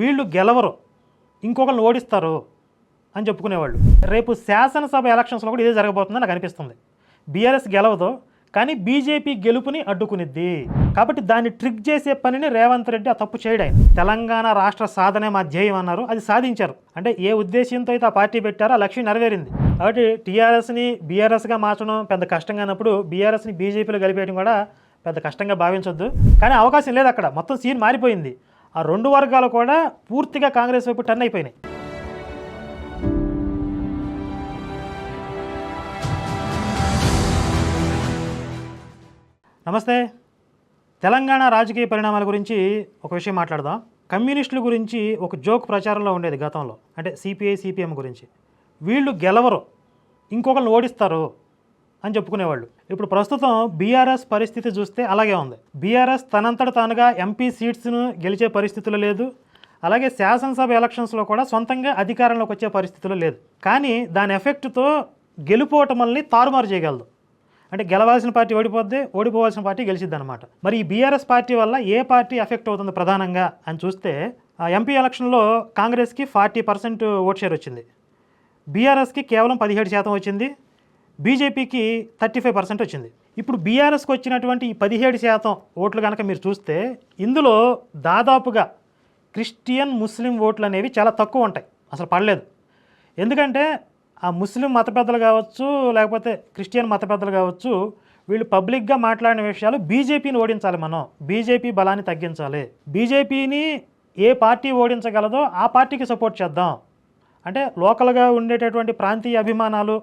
వీళ్ళు గెలవరు ఇంకొకరిని ఓడిస్తారు అని చెప్పుకునేవాళ్ళు. రేపు శాసనసభ ఎలక్షన్స్లో కూడా ఇదే జరగబోతుందని నాకు అనిపిస్తుంది. బీఆర్ఎస్ గెలవదు కానీ బీజేపీ గెలుపుని అడ్డుకునిద్ది. కాబట్టి దాన్ని ట్రిక్ చేసే పనిని రేవంత్ రెడ్డి ఆ తప్పు చేయడం తెలంగాణ రాష్ట్ర సాధనే మా ధ్యేయం అన్నారు అది సాధించారు. అంటే ఏ ఉద్దేశంతో అయితే ఆ పార్టీ పెట్టారో ఆ లక్ష్యం నెరవేరింది. కాబట్టి టీఆర్ఎస్ని బీఆర్ఎస్గా మార్చడం పెద్ద కష్టంగా అన్నప్పుడు బీఆర్ఎస్ని బీజేపీలో కలిపేయడం కూడా పెద్ద కష్టంగా భావించొద్దు. కానీ అవకాశం లేదు అక్కడ మొత్తం సీన్ మారిపోయింది. ఆ రెండు వర్గాలు కూడా పూర్తిగా కాంగ్రెస్ వైపు టర్న్ అయిపోయినాయి. నమస్తే. తెలంగాణ రాజకీయ పరిణామాల గురించి ఒక విషయం మాట్లాడదాం. కమ్యూనిస్టుల గురించి ఒక జోక్ ప్రచారంలో ఉండేది గతంలో. అంటే సిపిఐ సిపిఎం గురించి. వీళ్ళు గెలవరు. ఇంకొకరిని ఓడిస్తారు. అని చెప్పుకునేవాళ్ళు. ఇప్పుడు ప్రస్తుతం బీఆర్ఎస్ పరిస్థితి చూస్తే అలాగే ఉంది. బీఆర్ఎస్ తనంతట తానుగా ఎంపీ సీట్స్ను గెలిచే పరిస్థితులు లేదు. అలాగే శాసనసభ ఎలక్షన్స్లో కూడా సొంతంగా అధికారంలోకి వచ్చే పరిస్థితులు లేదు. కానీ దాని ఎఫెక్ట్తో గెలుపోవటమల్ని తారుమారు చేయగలదు. అంటే గెలవాల్సిన పార్టీ ఓడిపోద్ది ఓడిపోవాల్సిన పార్టీ గెలిచిద్ది అనమాట మరి ఈ బీఆర్ఎస్ పార్టీ వల్ల ఏ పార్టీ ఎఫెక్ట్ అవుతుంది ప్రధానంగా అని చూస్తే ఆ ఎంపీ ఎలక్షన్లో కాంగ్రెస్కి ఫార్టీ పర్సెంట్ ఓట్ షేర్ వచ్చింది. బీఆర్ఎస్కి కేవలం పదిహేడు శాతం వచ్చింది. బీజేపీకి థర్టీ ఫైవ్ పర్సెంట్ వచ్చింది. ఇప్పుడు బీఆర్ఎస్కి వచ్చినటువంటి ఈ పదిహేడు శాతం ఓట్లు కనుక మీరు చూస్తే ఇందులో దాదాపుగా క్రిస్టియన్ ముస్లిం ఓట్లు అనేవి చాలా తక్కువ ఉంటాయి. అసలు పడలేదు. ఎందుకంటే ఆ ముస్లిం మత పెద్దలు కావచ్చు లేకపోతే క్రిస్టియన్ మత పెద్దలు కావచ్చు వీళ్ళు పబ్లిక్గా మాట్లాడిన విషయాలు బీజేపీని ఓడించాలి మనం. బీజేపీ బలాన్ని తగ్గించాలి. బీజేపీని ఏ పార్టీ ఓడించగలదో ఆ పార్టీకి సపోర్ట్ చేద్దాం. అంటే లోకల్గా ఉండేటటువంటి ప్రాంతీయ అభిమానాలు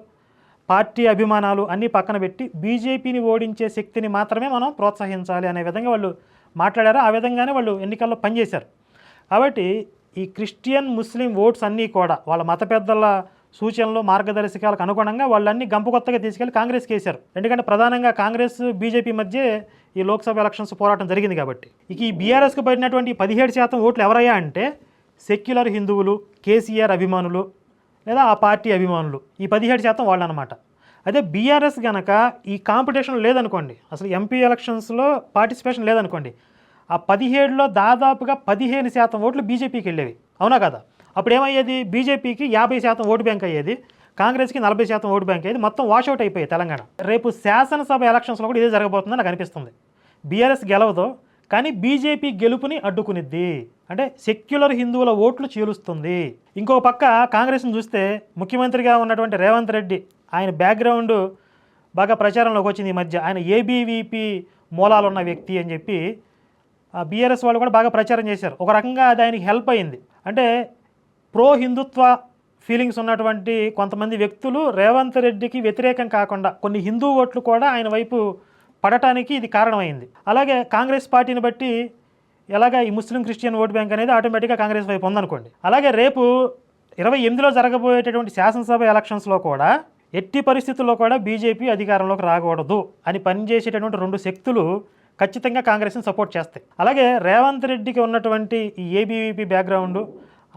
పార్టీ అభిమానాలు అన్నీ పక్కన పెట్టి బీజేపీని ఓడించే శక్తిని మాత్రమే మనం ప్రోత్సహించాలి అనే విధంగా వాళ్ళు మాట్లాడారు. ఆ విధంగానే వాళ్ళు ఎన్నికల్లో పనిచేశారు. కాబట్టి ఈ క్రిస్టియన్ ముస్లిం ఓట్స్ అన్నీ కూడా వాళ్ళ మత పెద్దల సూచనలు మార్గదర్శకాలకు అనుగుణంగా వాళ్ళన్నీ గంపు కొత్తగా తీసుకెళ్ళి కాంగ్రెస్కి వేశారు ఎందుకంటే ప్రధానంగా కాంగ్రెస్ బీజేపీ మధ్య ఈ లోక్సభ ఎలక్షన్స్ పోరాటం జరిగింది కాబట్టి. ఇక ఈ బీఆర్ఎస్కు పడినటువంటి పదిహేడు శాతం ఓట్లు ఎవరయ్యా అంటే సెక్యులర్ హిందువులు కేసీఆర్ అభిమానులు లేదా ఆ పార్టీ అభిమానులు. ఈ పదిహేడు శాతం వాళ్ళు అనమాట అదే బీఆర్ఎస్ కనుక ఈ కాంపిటీషన్ లేదనుకోండి అసలు ఎంపీ ఎలక్షన్స్లో పార్టిసిపేషన్ లేదనుకోండి ఆ పదిహేడులో దాదాపుగా పదిహేను శాతం ఓట్లు బీజేపీకి వెళ్ళేవి. అవునా కదా? అప్పుడు ఏమయ్యేది బీజేపీకి యాభై శాతం ఓటు బ్యాంక్ అయ్యేది కాంగ్రెస్కి నలభై శాతం ఓటు బ్యాంక్ అయ్యేది మొత్తం వాషౌట్ అయిపోయాయి తెలంగాణ. రేపు శాసనసభ ఎలక్షన్స్లో కూడా ఇదే జరగబోతుందని నాకు అనిపిస్తుంది. బీఆర్ఎస్ గెలవదు కానీ బీజేపీ గెలుపుని అడ్డుకునిద్ది. అంటే సెక్యులర్ హిందువుల ఓట్లు చీలుస్తుంది. ఇంకో పక్క కాంగ్రెస్ని చూస్తే ముఖ్యమంత్రిగా ఉన్నటువంటి రేవంత్ రెడ్డి ఆయన బ్యాక్గ్రౌండ్ బాగా ప్రచారంలోకి వచ్చింది ఈ మధ్య. ఆయన ఏబీవీపీ మూలాలు ఉన్న వ్యక్తి అని చెప్పి బీఆర్ఎస్ వాళ్ళు కూడా బాగా ప్రచారం చేశారు. ఒక రకంగా అది ఆయనకి హెల్ప్ అయింది. అంటే ప్రో హిందుత్వ ఫీలింగ్స్ ఉన్నటువంటి కొంతమంది వ్యక్తులు రేవంత్ రెడ్డికి వ్యతిరేకం కాకుండా కొన్ని హిందూ ఓట్లు కూడా ఆయన వైపు పడటానికి ఇది కారణమైంది. అలాగే కాంగ్రెస్ పార్టీని బట్టి ఎలాగ ఈ ముస్లిం క్రిస్టియన్ ఓట్ బ్యాంక్ అనేది ఆటోమేటిక్గా కాంగ్రెస్ వైపు ఉందనుకోండి. అలాగే రేపు ఇరవై ఎనిమిదిలో జరగబోయేటటువంటి శాసనసభ ఎలక్షన్స్లో కూడా ఎట్టి పరిస్థితుల్లో కూడా బీజేపీ అధికారంలోకి రాకూడదు అని పనిచేసేటటువంటి రెండు శక్తులు ఖచ్చితంగా కాంగ్రెస్ని సపోర్ట్ చేస్తాయి. అలాగే రేవంత్ రెడ్డికి ఉన్నటువంటి ఈ ఏబీవీపీ బ్యాక్గ్రౌండ్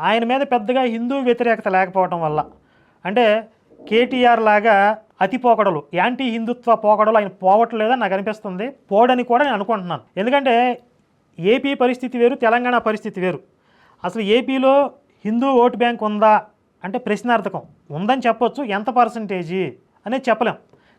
ఆయన మీద పెద్దగా హిందూ వ్యతిరేకత లేకపోవడం వల్ల అంటే కేటీఆర్ లాగా అతి పోకడలు యాంటీ హిందుత్వ పోకడలు ఆయన పోవట్లేదని నాకు అనిపిస్తుంది. పోడని కూడా నేను అనుకుంటున్నాను. ఎందుకంటే ఏపీ పరిస్థితి వేరు తెలంగాణ పరిస్థితి వేరు. అసలు ఏపీలో హిందూ ఓటు బ్యాంక్ ఉందా అంటే ప్రశ్నార్థకం. ఉందని చెప్పొచ్చు ఎంత పర్సంటేజీ అనేది చెప్పలేం.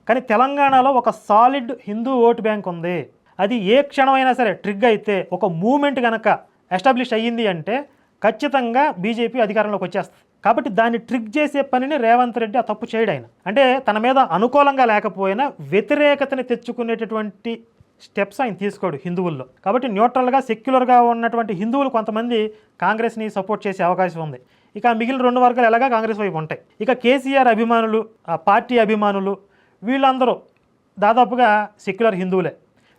కానీ తెలంగాణలో ఒక సాలిడ్ హిందూ ఓటు బ్యాంక్ ఉంది. అది ఏ క్షణమైనా సరే ట్రిగ్ అయితే ఒక మూమెంట్ కనుక ఎస్టాబ్లిష్ అయ్యింది అంటే ఖచ్చితంగా బీజేపీ అధికారంలోకి వచ్చేస్తుంది. కాబట్టి దాన్ని ట్రిక్ చేసే పనిని రేవంత్ రెడ్డి ఆ తప్పు చేయడు ఆయన. అంటే తన మీద అనుకూలంగా లేకపోయినా వ్యతిరేకతని తెచ్చుకునేటటువంటి స్టెప్స్ ఆయన తీసుకోడు హిందువుల్లో. కాబట్టి న్యూట్రల్గా సెక్యులర్గా ఉన్నటువంటి హిందువులు కొంతమంది కాంగ్రెస్ని సపోర్ట్ చేసే అవకాశం ఉంది. ఇక మిగిలిన రెండు వర్గాలు ఎలాగా కాంగ్రెస్ వైపు ఉంటాయి. ఇక కేసీఆర్ అభిమానులు ఆ పార్టీ అభిమానులు వీళ్ళందరూ దాదాపుగా సెక్యులర్ హిందువులే.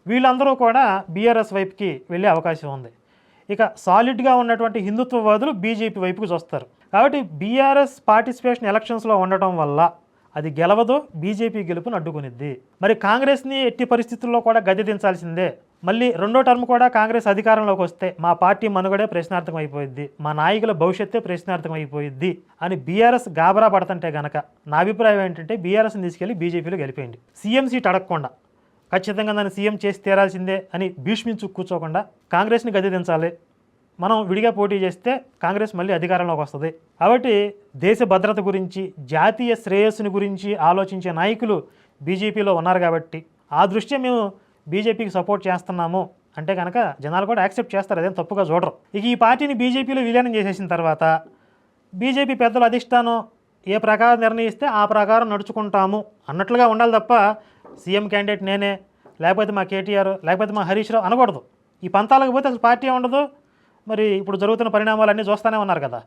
వీళ్ళందరూ కూడా బీఆర్ఎస్ వైపుకి వెళ్ళే అవకాశం ఉంది. ఇక సాలిడ్గా ఉన్నటువంటి హిందుత్వవాదులు బీజేపీ వైపుకి చూస్తారు. కాబట్టి బీఆర్ఎస్ పార్టిసిపేషన్ ఎలక్షన్స్లో ఉండటం వల్ల అది గెలవదు బీజేపీ గెలుపును అడ్డుకునిద్ది. మరి కాంగ్రెస్ని ఎట్టి పరిస్థితుల్లో కూడా గద్దె దించాల్సిందే. మళ్ళీ రెండో టర్మ్ కూడా కాంగ్రెస్ అధికారంలోకి వస్తే మా పార్టీ మనుగడే ప్రశ్నార్థకం అయిపోయింది మా నాయకుల భవిష్యత్తే ప్రశ్నార్థకం అయిపోయింది అని బీఆర్ఎస్ గాబరా పడుతుంటే గనక నా అభిప్రాయం ఏంటంటే బీఆర్ఎస్ని తీసుకెళ్ళి బీజేపీలో గెలిపేయండి. సీఎం సీట్ అడగకుండా. ఖచ్చితంగా దాన్ని సీఎం చేసి తీరాల్సిందే అని భీష్మించు కూర్చోకుండా కాంగ్రెస్ని గద్దె దించాలి. మనం విడిగా పోటీ చేస్తే కాంగ్రెస్ మళ్ళీ అధికారంలోకి వస్తుంది. కాబట్టి దేశ భద్రత గురించి జాతీయ శ్రేయస్సుని గురించి ఆలోచించే నాయకులు బీజేపీలో ఉన్నారు కాబట్టి ఆ దృష్ట్యా మేము బీజేపీకి సపోర్ట్ చేస్తున్నాము. అంటే కనుక జనాలు కూడా యాక్సెప్ట్ చేస్తారు. అదేం తప్పుగా చూడరు. ఇక ఈ పార్టీని బీజేపీలో విలీనం చేసేసిన తర్వాత బీజేపీ పెద్దల అధిష్టానం ఏ ప్రకారం నిర్ణయిస్తే ఆ ప్రకారం నడుచుకుంటాము అన్నట్లుగా ఉండాలి తప్ప సీఎం క్యాండిడేట్ నేనే లేకపోతే మా కేటీఆర్ లేకపోతే మా హరీష్ రావు అనకూడదు. ఈ పంతాలకు పోతే అసలు పార్టీ ఉండదు. మరి ఇప్పుడు జరుగుతున్న పరిణామాలన్నీ చూస్తూనే ఉన్నారు కదా.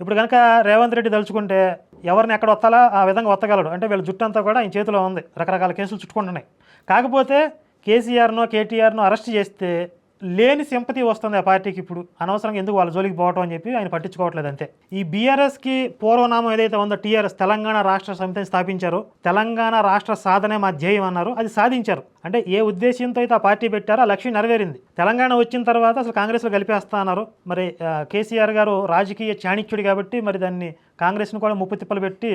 ఇప్పుడు కనుక రేవంత్ రెడ్డి తలుచుకుంటే ఎవరిని ఎక్కడ వత్తాలా ఆ విధంగా వత్తగలడు అంటే వీళ్ళ జుట్టు అంతా కూడా ఆయన చేతిలో ఉంది. రకరకాల కేసులు చుట్టుకుంటున్నాయి. కాకపోతే కేసీఆర్నో కేటీఆర్నో అరెస్ట్ చేస్తే లేని సింపతి వస్తుంది ఆ పార్టీకి ఇప్పుడు. అనవసరంగా ఎందుకు వాళ్ళ జోలికి పోవటం అని చెప్పి ఆయన పట్టించుకోవట్లేదు అంతే. ఈ బీఆర్ఎస్కి పూర్వనామం ఏదైతే ఉందో టీఆర్ఎస్ తెలంగాణ రాష్ట్ర సమితిని స్థాపించారు. తెలంగాణ రాష్ట్ర సాధనే మా ధ్యేయం అన్నారు. అది సాధించారు. అంటే ఏ ఉద్దేశంతో అయితే ఆ పార్టీ పెట్టారో ఆ లక్ష్యం నెరవేరింది. తెలంగాణ వచ్చిన తర్వాత అసలు కాంగ్రెస్లో కలిపేస్తా అన్నారు. మరి కేసీఆర్ గారు రాజకీయ చాణిక్యుడు కాబట్టి మరి దాన్ని కాంగ్రెస్ను కూడా ముప్పు తిప్పలు పెట్టి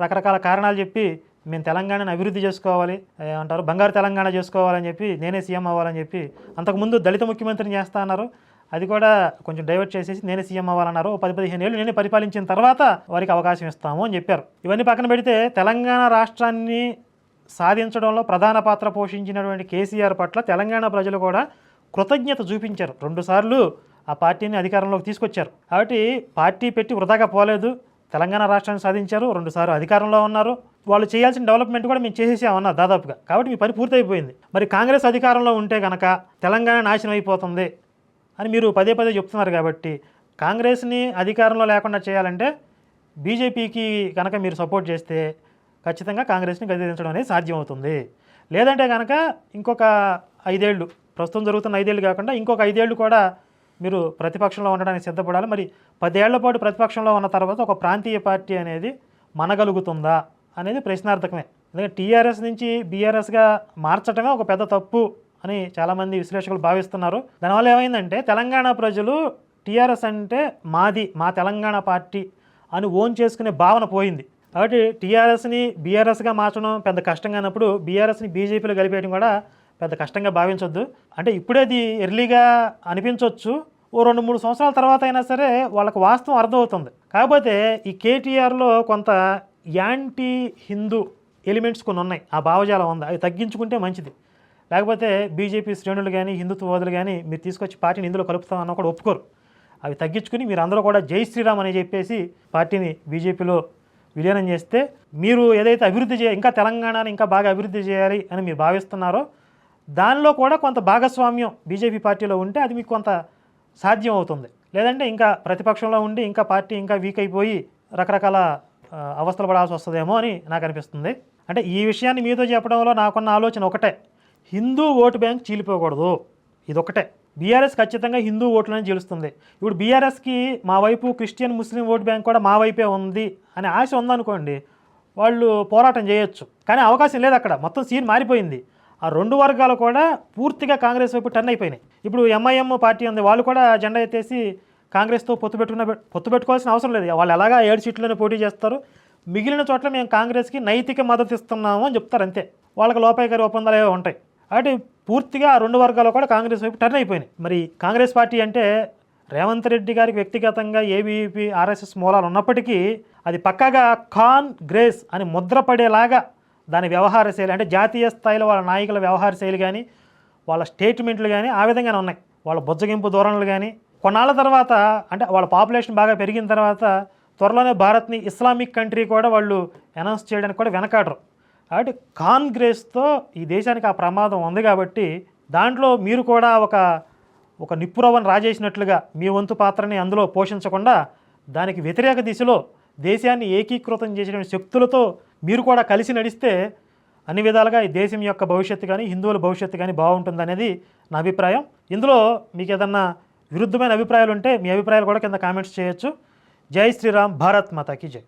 రకరకాల కారణాలు చెప్పి మేము తెలంగాణను అభివృద్ధి చేసుకోవాలి ఏమంటారు బంగారు తెలంగాణ చేసుకోవాలని చెప్పి నేనే సీఎం అవ్వాలని చెప్పి అంతకుముందు దళిత ముఖ్యమంత్రిని చేస్తా అన్నారు. అది కూడా కొంచెం డైవర్ట్ చేసేసి నేనే సీఎం అవ్వాలన్నారు. పది పదిహేను ఏళ్ళు నేనే పరిపాలించిన తర్వాత వారికి అవకాశం ఇస్తాము అని చెప్పారు. ఇవన్నీ పక్కన పెడితే తెలంగాణ రాష్ట్రాన్ని సాధించడంలో ప్రధాన పాత్ర పోషించినటువంటి కేసీఆర్ పట్ల తెలంగాణ ప్రజలు కూడా కృతజ్ఞత చూపించారు. రెండుసార్లు ఆ పార్టీని అధికారంలోకి తీసుకొచ్చారు. కాబట్టి పార్టీ పెట్టి వృధాగా పోలేదు. తెలంగాణ రాష్ట్రాన్ని సాధించారు. రెండుసార్లు అధికారంలో ఉన్నారు. వాళ్ళు చేయాల్సిన డెవలప్మెంట్ కూడా మేము చేసేసామన్నారు దాదాపుగా. కాబట్టి మీ పని పూర్తయిపోయింది. మరి కాంగ్రెస్ అధికారంలో ఉంటే కనుక తెలంగాణ నాశనం అయిపోతుంది అని మీరు పదే పదే చెప్తున్నారు కాబట్టి కాంగ్రెస్ని అధికారంలో లేకుండా చేయాలంటే బీజేపీకి కనుక మీరు సపోర్ట్ చేస్తే ఖచ్చితంగా కాంగ్రెస్ని గదిలించడం అనేది సాధ్యమవుతుంది. లేదంటే కనుక ఇంకొక ఐదేళ్ళు ప్రస్తుతం జరుగుతున్న ఐదేళ్ళు కాకుండా ఇంకొక ఐదేళ్ళు కూడా మీరు ప్రతిపక్షంలో ఉండడానికి సిద్ధపడాలి. మరి పదేళ్ళ పాటు ప్రతిపక్షంలో ఉన్న తర్వాత ఒక ప్రాంతీయ పార్టీ అనేది మనగలుగుతుందా? అనేది ప్రశ్నార్థకమే. ఎందుకంటే టీఆర్ఎస్ నుంచి బీఆర్ఎస్గా మార్చటమే ఒక పెద్ద తప్పు అని చాలామంది విశ్లేషకులు భావిస్తున్నారు. దానివల్ల ఏమైందంటే తెలంగాణ ప్రజలు టీఆర్ఎస్ అంటే మాది మా తెలంగాణ పార్టీ అని ఓన్ చేసుకునే భావన పోయింది. కాబట్టి టీఆర్ఎస్ని బీఆర్ఎస్గా మార్చడం పెద్ద కష్టంగా అయినప్పుడు బీఆర్ఎస్ని బీజేపీలో కలిపేయడం కూడా పెద్ద కష్టంగా భావించొద్దు. అంటే ఇప్పుడే అది ఎర్లీగా అనిపించవచ్చు ఓ రెండు మూడు సంవత్సరాల తర్వాత అయినా సరే వాళ్ళకు వాస్తవం అర్థమవుతుంది. కాకపోతే ఈ కేటీఆర్లో కొంత యాంటీ హిందూ ఎలిమెంట్స్ కొన్ని ఉన్నాయి. ఆ భావజాలం ఉంది. అవి తగ్గించుకుంటే మంచిది. లేకపోతే బీజేపీ శ్రేణులు కానీ హిందుత్వవాదులు కానీ మీరు తీసుకొచ్చి పార్టీని ఇందులో కలుపుతామన్న కూడా ఒప్పుకోరు. అవి తగ్గించుకుని మీరు అందరూ కూడా జై శ్రీరామ్ అని చెప్పేసి పార్టీని బీజేపీలో విలీనం చేస్తే మీరు ఏదైతే అభివృద్ధి చేయ ఇంకా తెలంగాణని ఇంకా బాగా అభివృద్ధి చేయాలి అని మీరు భావిస్తున్నారో దానిలో కూడా కొంత భాగస్వామ్యం బీజేపీ పార్టీలో ఉంటే అది మీకు కొంత సాధ్యం అవుతుంది. లేదంటే ఇంకా ప్రతిపక్షంలో ఉండి ఇంకా పార్టీ ఇంకా వీక్ అయిపోయి రకరకాల అవస్థలు పడాల్సి వస్తుందేమో అని నాకు అనిపిస్తుంది. అంటే ఈ విషయాన్ని మీతో చెప్పడంలో నాకున్న ఆలోచన ఒకటే. హిందూ ఓటు బ్యాంక్ చీలిపోకూడదు. ఇదొకటే బీఆర్ఎస్ ఖచ్చితంగా హిందూ ఓట్లని చీలుస్తుంది. ఇప్పుడు బీఆర్ఎస్కి మా వైపు క్రిస్టియన్ ముస్లిం ఓట్ బ్యాంక్ కూడా మా వైపే ఉంది అనే ఆశ ఉందనుకోండి వాళ్ళు పోరాటం చేయొచ్చు. కానీ అవకాశం లేదు అక్కడ. మొత్తం సీన్ మారిపోయింది. ఆ రెండు వర్గాలు కూడా పూర్తిగా కాంగ్రెస్ వైపు టర్న్ అయిపోయినాయి. ఇప్పుడు ఎంఐఎం పార్టీ ఉంది. వాళ్ళు కూడా జెండా ఎత్తేసి కాంగ్రెస్తో పొత్తు పెట్టుకున్న పొత్తు పెట్టుకోవాల్సిన అవసరం లేదు. వాళ్ళు ఎలాగా ఏడు సీట్లోనే పోటీ చేస్తారు మిగిలిన చోట్ల మేము కాంగ్రెస్కి నైతిక మద్దతు ఇస్తున్నాము అని చెప్తారు అంతే. వాళ్ళకి లోపాయకారి ఒప్పందాలు ఏవో ఉంటాయి. కాబట్టి పూర్తిగా ఆ రెండు వర్గాలు కూడా కాంగ్రెస్ వైపు టర్న్ అయిపోయినాయి. మరి కాంగ్రెస్ పార్టీ అంటే రేవంత్ రెడ్డి గారికి వ్యక్తిగతంగా ఏబీవీపీ ఆర్ఎస్ఎస్ మూలాలు ఉన్నప్పటికీ అది పక్కాగా ఖాన్ గ్రేస్ అని ముద్రపడేలాగా దాని వ్యవహార శైలి అంటే జాతీయ స్థాయిలో వాళ్ళ నాయకుల వ్యవహార శైలి కానీ వాళ్ళ స్టేట్మెంట్లు కానీ ఆ విధంగానే ఉన్నాయి. వాళ్ళ బుజ్జగింపు ధోరణులు కానీ కొన్నాళ్ళ తర్వాత అంటే వాళ్ళ పాపులేషన్ బాగా పెరిగిన తర్వాత త్వరలోనే భారత్ని ఇస్లామిక్ కంట్రీ కూడా వాళ్ళు అనౌన్స్ చేయడానికి కూడా వెనకాడరు. కాబట్టి కాంగ్రెస్తో ఈ దేశానికి ఆ ప్రమాదం ఉంది కాబట్టి దాంట్లో మీరు కూడా ఒక ఒక నిప్పురవ్వను రాజేసినట్లుగా మీ వంతు పాత్రని అందులో పోషించకుండా దానికి వ్యతిరేక దిశలో దేశాన్ని ఏకీకృతం చేసిన శక్తులతో మీరు కూడా కలిసి నడిస్తే అన్ని విధాలుగా ఈ దేశం యొక్క భవిష్యత్తు కానీ హిందువుల భవిష్యత్తు కానీ బాగుంటుందనేది నా అభిప్రాయం. ఇందులో మీకు ఏదన్నా విరుద్ధమైన అభిప్రాయాలు ఉంటే మీ అభిప్రాయాలు కూడా కింద కామెంట్స్ చేయొచ్చు. జై శ్రీరామ్ భారత్ మాతాకి జై.